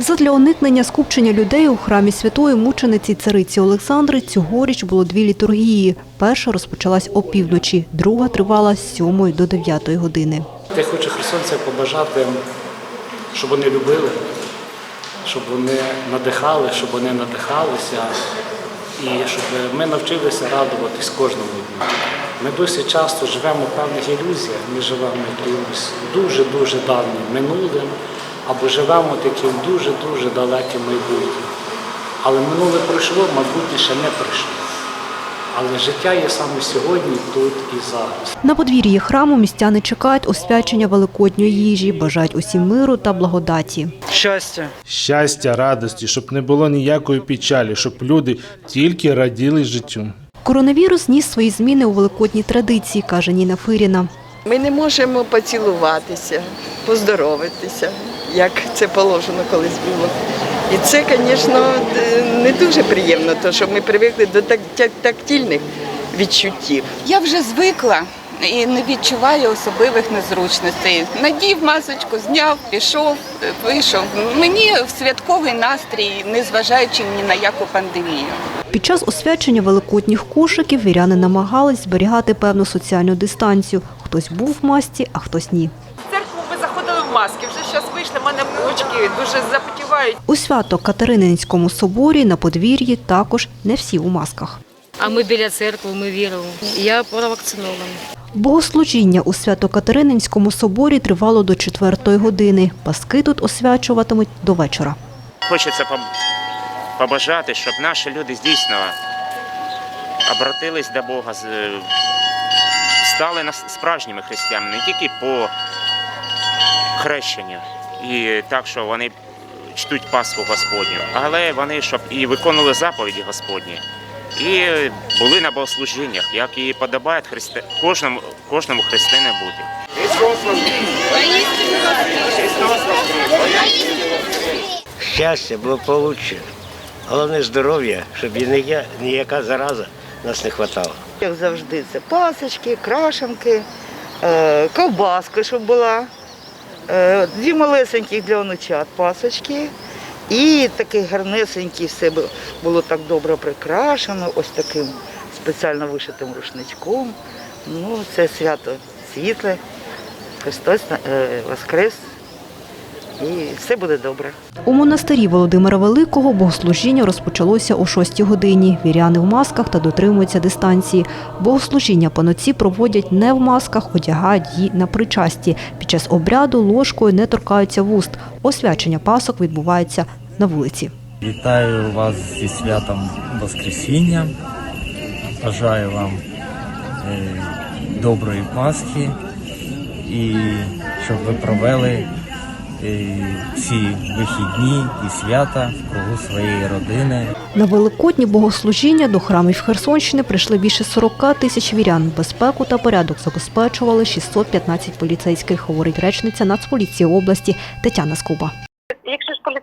Задля уникнення скупчення людей у храмі святої мучениці цариці Олександри цьогоріч було дві літургії. Перша розпочалась опівночі, друга тривала з 7 до 9 години. Я хочу херсонцям побажати, щоб вони любили, щоб вони надихали, щоб вони надихалися і щоб ми навчилися радуватись кожному дню. Ми досі часто живемо в певних ілюзіях, ми живемо якимось дуже-дуже давнім минулим або живемо таким дуже-дуже далеким майбутнім. Але минуле пройшло, майбутнє ще не прийшло. Але життя є саме сьогодні, тут і зараз. На подвір'ї храму містяни чекають освячення великодньої їжі, бажають усім миру та благодаті. щастя. щастя, радості, щоб не було ніякої печалі, щоб люди тільки раділи життю. Коронавірус ніс свої зміни у великодній традиції, каже Ніна Фиріна. Ми не можемо поцілуватися, поздоровитися, як це положено колись було. І це, звісно, не дуже приємно, тому що ми привикли до так- так- тактильних відчуттів. Я вже звикла і не відчуваю особливих незручностей. Надів масочку, зняв, пішов, е, вийшов. Мені в святковий настрій, незважаючи ні на яку пандемію. Під час освячення великодніх кошиків віряни намагались зберігати певну соціальну дистанцію. Хтось був в масці, а хтось ні. В церкву ми заходили в маски. Вже зараз вийшли, в мене очки дуже запотівають. У свято Катерининському соборі на подвір'ї також не всі у масках. А ми біля церкви, ми віримо. Я провакцинована. Богослужіння у Свято-Катерининському соборі тривало до 4 години. Паски тут освячуватимуть до вечора. Хочеться побажати, щоб наші люди дійсно обратились до Бога, стали нас- справжніми християнами, не тільки по хрещенню, і так, що вони чтуть Пасху Господню, але вони щоб і виконували заповіді Господні, і були на богослужіннях, як і подобає христи... кожному, кожному християнину бути. щастя, благополуччя, головне здоров'я, щоб ніяка, зараза нас не хватала. Як завжди, це пасочки, крашенки, е, ковбаска, щоб була, е, дві малесеньких для онучат пасочки. І такий гарнесенький все було так добре прикрашено, ось таким спеціально вишитим рушничком. Ну, це свято світле, Христос е, Воскрес. І все буде добре. У монастирі Володимира Великого богослужіння розпочалося о 6 годині. Віряни в масках та дотримуються дистанції. Богослужіння панотці проводять не в масках, одягають її на причасті. Під час обряду ложкою не торкаються вуст. Освячення пасок відбувається на вулиці. Вітаю вас зі святом Воскресіння. Бажаю вам е, доброї Пасхи і щоб ви провели е, ці вихідні і свята в кругу своєї родини. На великодні богослужіння до храмів Херсонщини прийшли більше 40 тисяч вірян. Безпеку та порядок забезпечували 615 поліцейських, говорить речниця Нацполіції області Тетяна Скуба.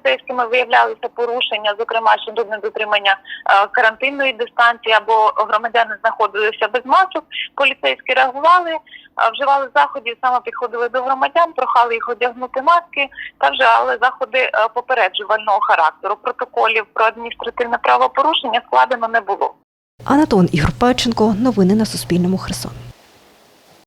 Поліцейськими виявлялися порушення, зокрема щодо недотримання е, карантинної дистанції або громадяни знаходилися без масок, поліцейські реагували, е, вживали заходів, саме підходили до громадян, прохали їх одягнути маски та вживали заходи е, попереджувального характеру. Протоколів про адміністративне правопорушення складено не було. Анатон Ігор Печенко. Новини на Суспільному. Херсон.